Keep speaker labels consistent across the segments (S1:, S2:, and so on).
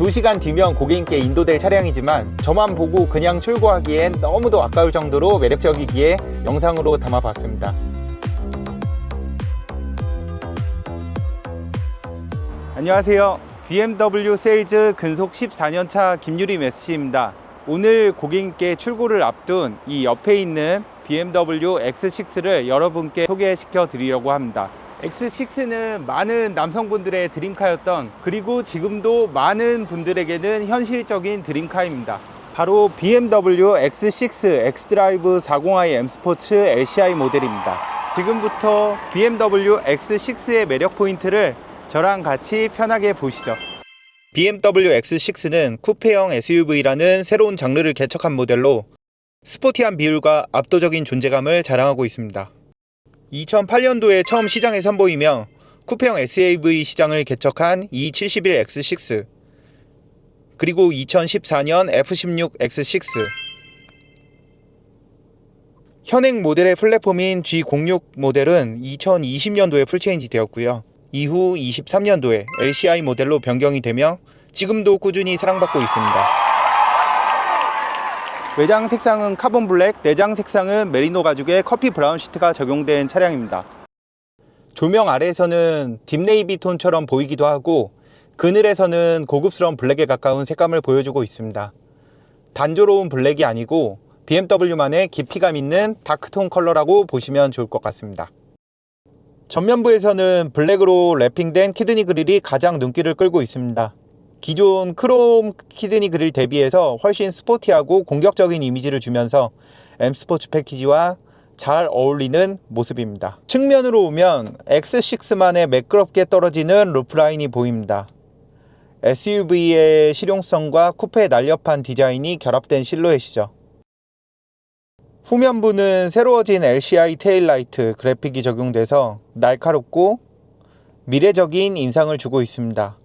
S1: 2시간 뒤면 고객님께 인도될 차량이지만 저만 보고 그냥 출고하기엔 너무도 아까울 정도로 매력적이기에 영상으로 담아봤습니다. 안녕하세요. BMW 세일즈 근속 14년차 김유림 SC입니다. 오늘 고객님께 출고를 앞둔 이 옆에 있는 BMW X6를 여러분께 소개시켜 드리려고 합니다. X6는 많은 남성분들의 드림카였던 그리고 지금도 많은 분들에게는 현실적인 드림카입니다. 바로 BMW X6 X드라이브 40i M 스포츠 LCI 모델입니다. 지금부터 BMW X6의 매력 포인트를 저랑 같이 편하게 보시죠. BMW X6는 쿠페형 SUV라는 새로운 장르를 개척한 모델로 스포티한 비율과 압도적인 존재감을 자랑하고 있습니다. 2008년도에 처음 시장에 선보이며 쿠페형 SUV 시장을 개척한 E71 X6 그리고 2014년 F16 X6 현행 모델의 플랫폼인 G06 모델은 2020년도에 풀체인지 되었고요. 이후 23년도에 LCI 모델로 변경이 되며 지금도 꾸준히 사랑받고 있습니다. 외장 색상은 카본 블랙, 내장 색상은 메리노 가죽의 커피 브라운 시트가 적용된 차량입니다. 조명 아래에서는 딥네이비 톤처럼 보이기도 하고 그늘에서는 고급스러운 블랙에 가까운 색감을 보여주고 있습니다. 단조로운 블랙이 아니고 BMW만의 깊이감 있는 다크톤 컬러라고 보시면 좋을 것 같습니다. 전면부에서는 블랙으로 랩핑된 키드니 그릴이 가장 눈길을 끌고 있습니다. 기존 크롬 키드니 그릴 대비해서 훨씬 스포티하고 공격적인 이미지를 주면서 M 스포츠 패키지와 잘 어울리는 모습입니다. 측면으로 오면 X6만의 매끄럽게 떨어지는 루프라인이 보입니다. SUV의 실용성과 쿠페의 날렵한 디자인이 결합된 실루엣이죠. 후면부는 새로워진 LCI 테일라이트 그래픽이 적용돼서 날카롭고 미래적인 인상을 주고 있습니다.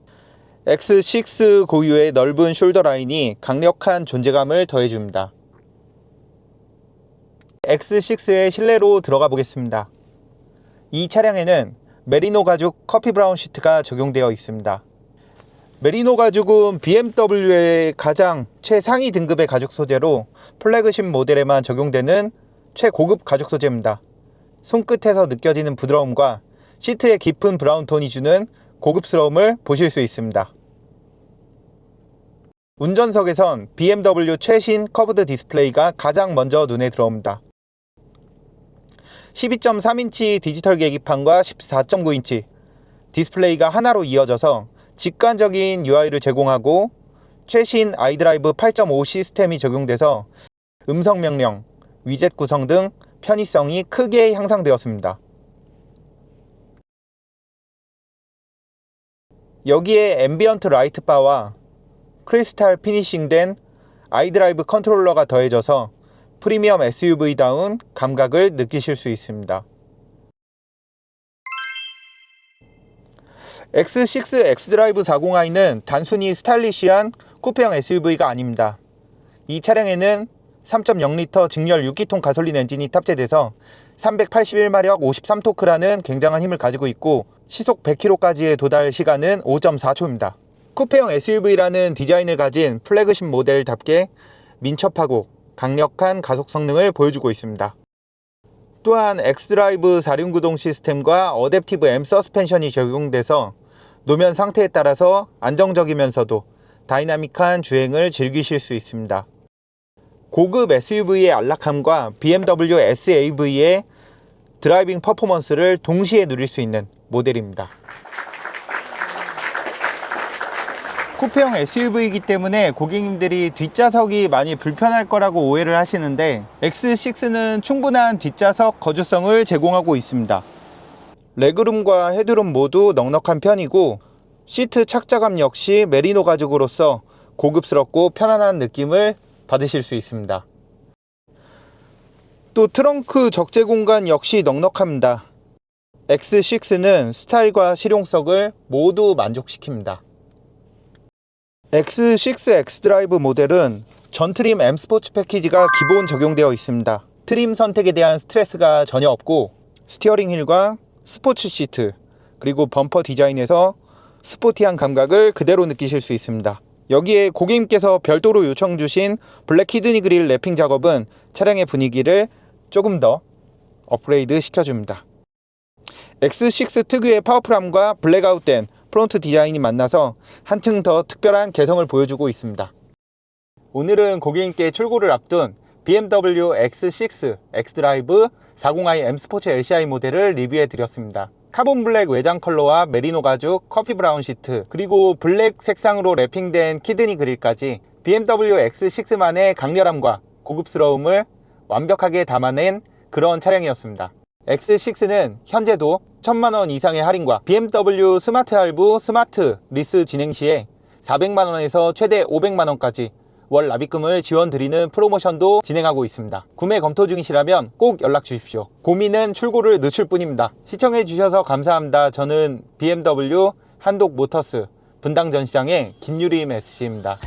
S1: X6 고유의 넓은 숄더 라인이 강력한 존재감을 더해줍니다. X6의 실내로 들어가 보겠습니다. 이 차량에는 메리노 가죽 커피 브라운 시트가 적용되어 있습니다. 메리노 가죽은 BMW의 가장 최상위 등급의 가죽 소재로 플래그십 모델에만 적용되는 최고급 가죽 소재입니다. 손끝에서 느껴지는 부드러움과 시트의 깊은 브라운 톤이 주는 고급스러움을 보실 수 있습니다. 운전석에선 BMW 최신 커브드 디스플레이가 가장 먼저 눈에 들어옵니다. 12.3인치 디지털 계기판과 14.9인치 디스플레이가 하나로 이어져서 직관적인 UI를 제공하고 최신 아이드라이브 8.5 시스템이 적용돼서 음성 명령, 위젯 구성 등 편의성이 크게 향상되었습니다. 여기에 앰비언트 라이트 바와 크리스탈 피니싱된 아이드라이브 컨트롤러가 더해져서 프리미엄 SUV다운 감각을 느끼실 수 있습니다. X6 X드라이브 40i는 단순히 스타일리시한 쿠페형 SUV가 아닙니다. 이 차량에는 3.0L 직렬 6기통 가솔린 엔진이 탑재돼서 381마력 53토크라는 굉장한 힘을 가지고 있고 시속 100km까지의 도달 시간은 5.4초입니다. 쿠페형 SUV라는 디자인을 가진 플래그십 모델답게 민첩하고 강력한 가속 성능을 보여주고 있습니다. 또한 X드라이브 4륜 구동 시스템과 어댑티브 M 서스펜션이 적용돼서 노면 상태에 따라서 안정적이면서도 다이나믹한 주행을 즐기실 수 있습니다. 고급 SUV의 안락함과 BMW SAV의 드라이빙 퍼포먼스를 동시에 누릴 수 있는 모델입니다. 쿠페형 SUV이기 때문에 고객님들이 뒷좌석이 많이 불편할 거라고 오해를 하시는데 X6는 충분한 뒷좌석 거주성을 제공하고 있습니다. 레그룸과 헤드룸 모두 넉넉한 편이고 시트 착자감 역시 메리노 가죽으로서 고급스럽고 편안한 느낌을 받으실 수 있습니다. 또 트렁크 적재 공간 역시 넉넉합니다. X6는 스타일과 실용성을 모두 만족시킵니다. X6 X드라이브 모델은 전 트림 M 스포츠 패키지가 기본 적용되어 있습니다. 트림 선택에 대한 스트레스가 전혀 없고 스티어링 휠과 스포츠 시트 그리고 범퍼 디자인에서 스포티한 감각을 그대로 느끼실 수 있습니다. 여기에 고객님께서 별도로 요청 주신 블랙 키드니 그릴 랩핑 작업은 차량의 분위기를 조금 더 업그레이드 시켜줍니다. X6 특유의 파워풀함과 블랙아웃된 프론트 디자인이 만나서 한층 더 특별한 개성을 보여주고 있습니다. 오늘은 고객님께 출고를 앞둔 BMW X6 X드라이브 40i M 스포츠 LCI 모델을 리뷰해 드렸습니다. 카본 블랙 외장 컬러와 메리노 가죽, 커피 브라운 시트, 그리고 블랙 색상으로 랩핑된 키드니 그릴까지 BMW X6만의 강렬함과 고급스러움을 완벽하게 담아낸 그런 차량이었습니다. X6는 현재도 1000만원 이상의 할인과 BMW 스마트 할부 스마트 리스 진행 시에 400만원에서 최대 500만원까지 월 납입금을 지원 드리는 프로모션도 진행하고 있습니다. 구매 검토 중이시라면 꼭 연락 주십시오. 고민은 출고를 늦출 뿐입니다. 시청해 주셔서 감사합니다. 저는 BMW 한독 모터스 분당 전시장의 김유림 SC입니다.